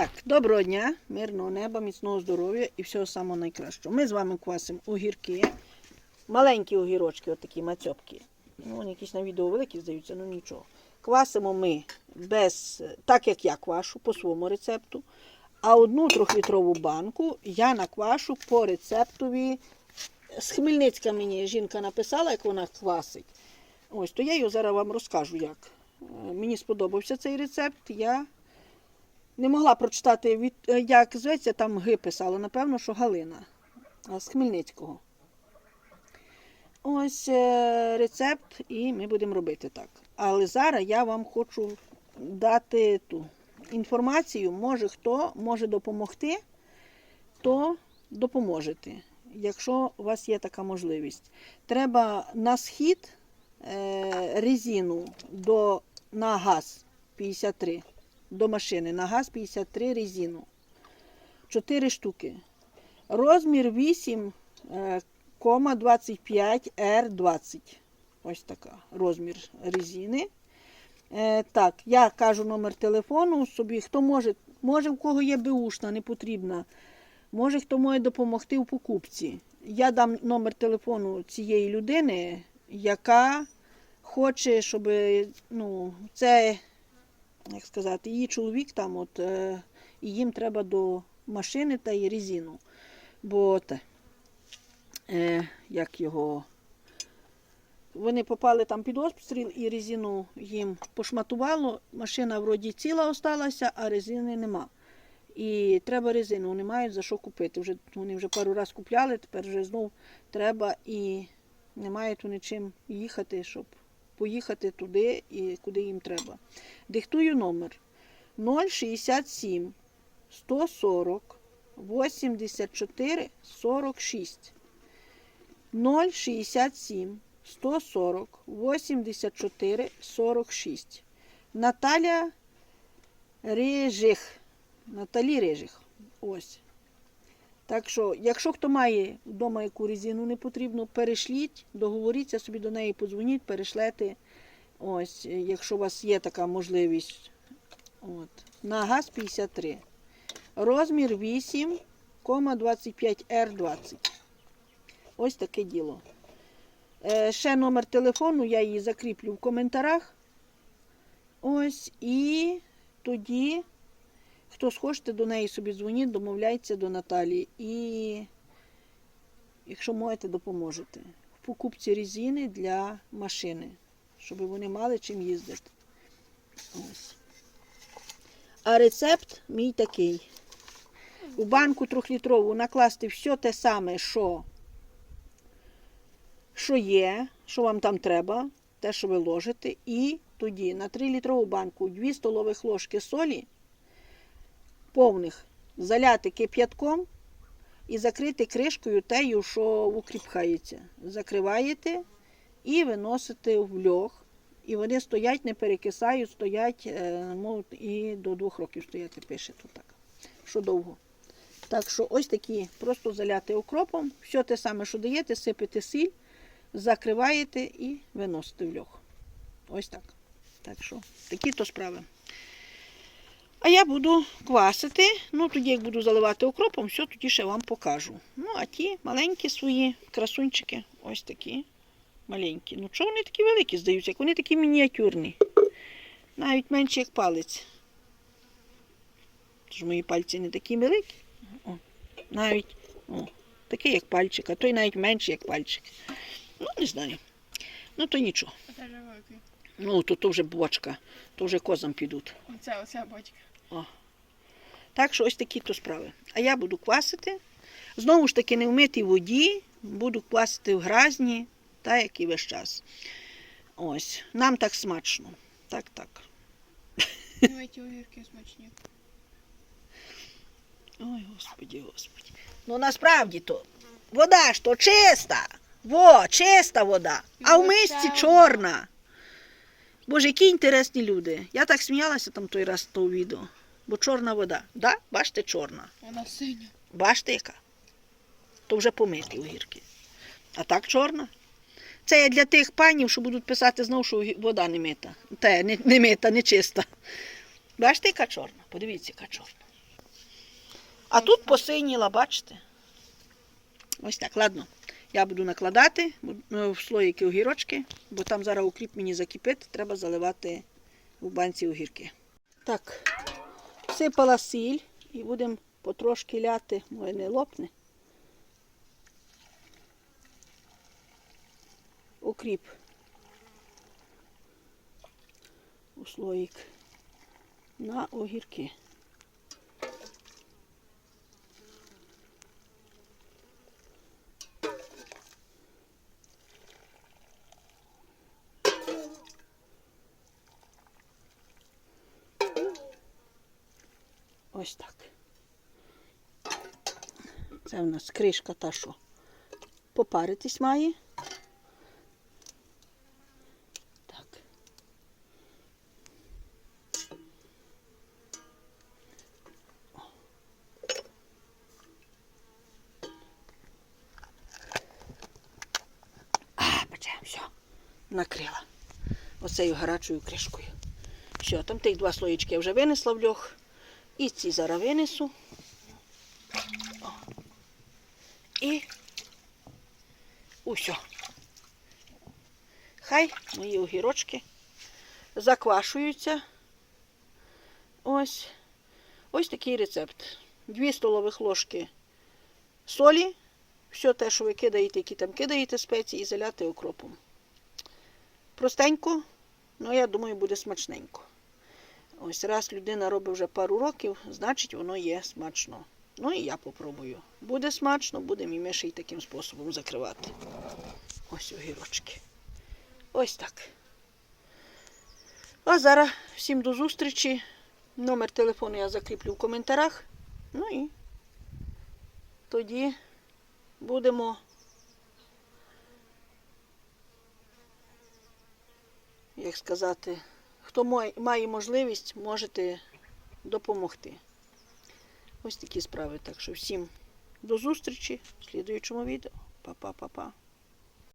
Так, доброго дня, мирного неба, міцного здоров'я і всього самого найкращого. Ми з вами квасимо огірки. Маленькі огірочки, отакі мацьопки. Ну, вони якісь на відео великі здаються, ну нічого. Квасимо ми без, так як я квашу, по своєму рецепту. А одну трьохлітрову банку я наквашу по рецептові. З Хмельницька мені жінка написала, як вона квасить. Ось, то я його зараз вам розкажу, як. Е, Мені сподобався цей рецепт. Я не могла прочитати, від, е, як зветься, там Г писала, напевно, що Галина з Хмельницького. Ось е, рецепт, і ми будемо робити так. Але зараз я вам хочу дати ту інформацію. Може хто може допомогти, то допоможете, якщо у вас є така можливість. Треба на схід е, резину до, на газ 53 до машини на газ 53 резину. 4 штуки. Розмір 8, е, кома 25 R20. Ось така розмір резини. Е, так, я кажу номер телефону собі. Хто може, може, в кого є беушна, не потрібна. Може, хто може допомогти в покупці. Я дам номер телефону цієї людини, яка хоче, щоб ну, це як сказати, її чоловік там, от, е, і їм треба до машини та й резину. Бо те, як його. Вони попали там під обстріл і резину їм пошматувало. Машина вроді ціла осталася, а резини нема. І треба резину, вони мають за що купити. Вже, вони вже пару разів купляли, тепер вже знов треба і не мають вони чим їхати, щоб поїхати туди, і куди їм треба. Диктую номер 067 140 84 46. 067 140 84 46. Наталя Рижих. Наталі Рижих. Ось. Так що, якщо хто має вдома яку резину не потрібно, перешліть, договоріться собі до неї, подзвоніть, перешлете. Ось, е, якщо у вас є така можливість. От. На газ 53. Розмір 8,25R20. Ось таке діло. Е, ще номер телефону, я її закріплю в коментарях. Ось, і тоді, хто схочете до неї собі дзвоніть, домовляйте до Наталії. І, якщо можете, допоможете. В покупці резини для машини щоб вони мали чим їздити. Ось. А рецепт мій такий. У банку трьохлітрову накласти все те саме, що, що є, що вам там треба, те, що ви ложите, і тоді на 3-літрову банку 2 столових ложки солі повних заляти кип'ятком і закрити кришкою тею, що укріпхається. Закриваєте і виносите в льох. І вони стоять, не перекисають, стоять, е, можуть і до двох років стояти, пише тут так. Що довго. Так що ось такі, просто заляти окропом. Все те саме, що даєте, сипете сіль, закриваєте і виносите в льох. Ось так. Так що, такі то справи. А я буду квасити. Ну, тоді, як буду заливати окропом, все тоді ще вам покажу. Ну, а ті маленькі свої красунчики, ось такі маленькі. Ну чого вони такі великі здаються, як вони такі мініатюрні. Навіть менші, як палець. Тож мої пальці не такі великі. О, навіть о, такий, як пальчик, а той навіть менший, як пальчик. Ну, не знаю. Ну, то нічого. Ну, то, то вже бочка, то вже козам підуть. Оце, оця бочка. Так що ось такі то справи. А я буду квасити. Знову ж таки, не в митій воді, буду квасити в гразні, так як і весь час. Ось. Нам так смачно. Так, так. Ну, огірки смачні. Ой, господі, господі. Ну насправді то вода ж то чиста. Во, чиста вода. А в мисці чорна. Боже, які інтересні люди. Я так сміялася там той раз з того відео. Бо чорна вода. Да? Бачите, чорна. Вона синя. Бачите, яка? То вже помиті огірки. А так чорна. Це є для тих панів, що будуть писати знову, що вода не мита. Те, не, не мита, не чиста. Бачите, яка чорна? Подивіться, яка чорна. А тут посиніла, бачите? Ось так, ладно. Я буду накладати е, в слоїки огірочки, бо там зараз укріп мені закипить, треба заливати в банці огірки. Так, всипала сіль і будемо потрошки ляти, моє не лопне. Укріп у слоїк на огірки. Ось так. Це в нас кришка та, що попаритись має. Так. А, печем, все. Накрила. Оцею гарячою кришкою. Все, там тих два слоїчки я вже винесла в льох. І ці зараз винесу. О. І усьо. Хай мої огірочки заквашуються. Ось. Ось такий рецепт. Дві столових ложки солі. Все те, що ви кидаєте, які там кидаєте спеції, і заляти окропом. Простенько, але я думаю, буде смачненько. Ось раз людина робить вже пару років, значить воно є смачно. Ну і я попробую. Буде смачно, будемо і ми ще й таким способом закривати. Ось огірочки. Ось так. А зараз всім до зустрічі. Номер телефону я закріплю в коментарях. Ну і тоді будемо. Як сказати, хто має- можливість, можете допомогти. Ось такі справи. Так що всім до зустрічі в слідуючому відео. Па-па-па-па.